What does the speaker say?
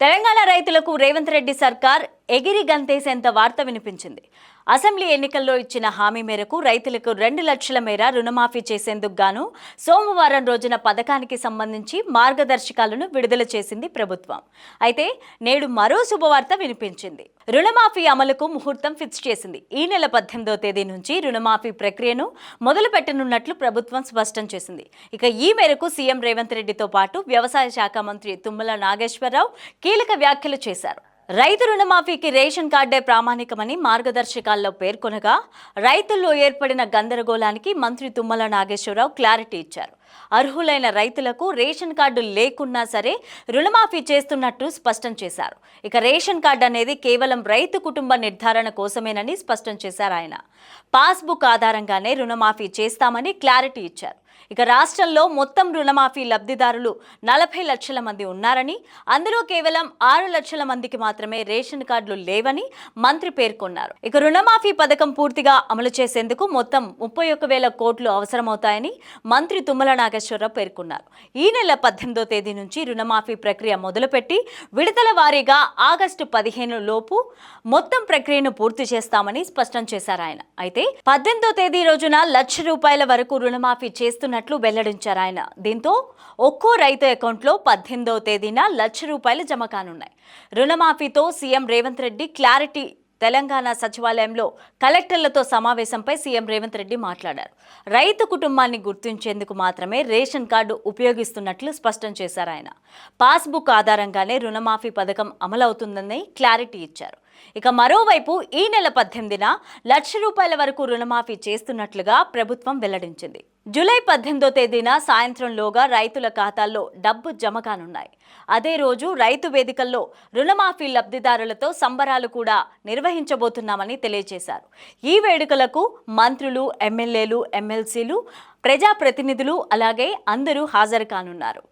తెలంగాణ రైతులకు రేవంత్ రెడ్డి సర్కార్ ఎగిరి గంతేసేంత వార్త వినిపించింది. అసెంబ్లీ ఎన్నికల్లో ఇచ్చిన హామీ మేరకు రైతులకు రెండు లక్షల మేర రుణమాఫీ చేసేందుకు గాను సోమవారం రోజున పథకానికి సంబంధించి మార్గదర్శకాలను విడుదల చేసింది ప్రభుత్వం. అయితే నేడు మరో శుభవార్త వినిపించింది. రుణమాఫీ అమలుకు ముహూర్తం ఫిక్స్ చేసింది. ఈ నెల పద్దెనిమిదో తేదీ నుంచి రుణమాఫీ ప్రక్రియను మొదలుపెట్టనున్నట్లు ప్రభుత్వం స్పష్టం చేసింది. ఇక ఈ మేరకు సీఎం రేవంత్ రెడ్డితో పాటు వ్యవసాయ శాఖ మంత్రి తుమ్మల నాగేశ్వరరావు కీలక వ్యాఖ్యలు చేశారు. రైతు రుణమాఫీకి రేషన్ కార్డే ప్రామాణికమని మార్గదర్శకాల్లో పేర్కొనగా రైతుల్లో ఏర్పడిన గందరగోళానికి మంత్రి తుమ్మల నాగేశ్వరరావు క్లారిటీ ఇచ్చారు. అర్హులైన రైతులకు రేషన్ కార్డు లేకున్నా సరే రుణమాఫీ చేస్తున్నట్టు స్పష్టం చేశారు. ఇక రేషన్ కార్డు అనేది కేవలం రైతు కుటుంబ నిర్ధారణ కోసమేనని స్పష్టం చేశారు ఆయన. పాస్బుక్ ఆధారంగానే రుణమాఫీ చేస్తామని క్లారిటీ ఇచ్చారు. ఇక రాష్ట్రంలో మొత్తం రుణమాఫీ లబ్ధిదారులు నలభై లక్షల మంది ఉన్నారని అందులో కేవలం ఆరు లక్షల మందికి మాత్రమే రేషన్ కార్డులు లేవని మంత్రి పేర్కొన్నారు. ఇక రుణమాఫీ పథకం పూర్తిగా అమలు చేసేందుకు మొత్తం ముప్పై ఒక్క వేల కోట్లు అవసరమవుతాయని మంత్రి తుమ్మల నాగేశ్వరరావు పేర్కొన్నారు. ఈ నెల పద్దెనిమిదో తేదీ నుంచి రుణమాఫీ ప్రక్రియ మొదలుపెట్టి విడతల వారీగా ఆగస్టు పదిహేను లోపు మొత్తం ప్రక్రియను పూర్తి చేస్తామని స్పష్టం చేశారు ఆయన. అయితే పద్దెనిమిదో తేదీ రోజున లక్ష రూపాయల వరకు రుణమాఫీ చేస్తున్నట్లు వెల్లడించారు ఆయన. దీంతో ఒక్కో రైతు అకౌంట్లో పద్దెనిమిదో తేదీన లక్ష రూపాయలు జమ కానున్నాయి. రుణమాఫీతో సీఎం రేవంత్ రెడ్డి క్లారిటీ తెలంగాణ సచివాలయంలో కలెక్టర్లతో సమావేశంపై సీఎం రేవంత్ రెడ్డి మాట్లాడారు. రైతు కుటుంబాన్ని గుర్తించేందుకు మాత్రమే రేషన్ కార్డు ఉపయోగిస్తున్నట్లు స్పష్టం చేశారు ఆయన. పాస్బుక్ ఆధారంగానే రుణమాఫీ పథకం అమలవుతుందని క్లారిటీ ఇచ్చారు. ఇక మరోవైపు ఈ నెల పద్దెనిమిదిన లక్ష రూపాయల వరకు రుణమాఫీ చేస్తున్నట్లుగా ప్రభుత్వం వెల్లడించింది. జూలై పద్దెనిమిదో తేదీన సాయంత్రంలోగా రైతుల ఖాతాల్లో డబ్బు జమ కానున్నాయి. అదే రోజు రైతు వేదికల్లో రుణమాఫీ లబ్ధిదారులతో సంబరాలు కూడా నిర్వహించబోతున్నామని తెలియజేశారు. ఈ వేడుకలకు మంత్రులు ఎమ్మెల్యేలు ఎమ్మెల్సీలు ప్రజాప్రతినిధులు అలాగే అందరూ హాజరు కానున్నారు.